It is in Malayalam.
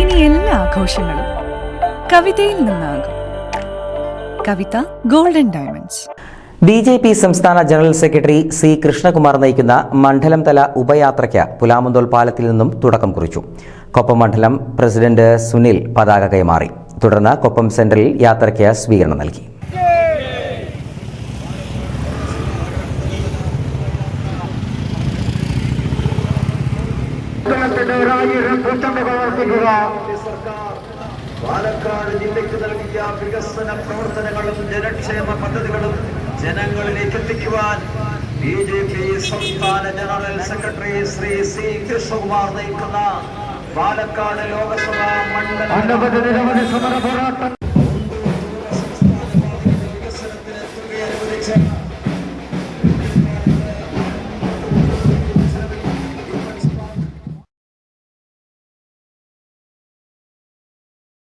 ഇനി എല്ലാ ആഘോഷങ്ങളും കവിതയിൽ നിന്നാകും. Kavitha golden diamonds B J P സംസ്ഥാന ജനറൽ സെക്രട്ടറി സി കൃഷ്ണകുമാർ നയിക്കുന്ന മണ്ഡലം തല ഉപയാത്രയ്ക്ക് പുലാമന്തോൾ പാലത്തിൽ നിന്നും തുടക്കം കുറിച്ചു. കൊപ്പം മണ്ഡലം പ്രസിഡന്റ് സുനിൽ പതാക കൈമാറി. തുടർന്ന് കൊപ്പം സെന്ററിൽ യാത്രയ്ക്ക് സ്വീകരണം നൽകി. ഒരായിരം പാലക്കാട് ജില്ലയ്ക്ക് നൽകിയ വികസന പ്രവർത്തനങ്ങളും ജനക്ഷേമ പദ്ധതികളും ജനങ്ങളിലേക്ക് എത്തിക്കുവാൻ ബി ജെ പി സംസ്ഥാന general secretary Shri C Krishnakumar നയിക്കുന്ന പാലക്കാട് ലോകസഭാ മണ്ഡലം വികസനത്തിന് തുക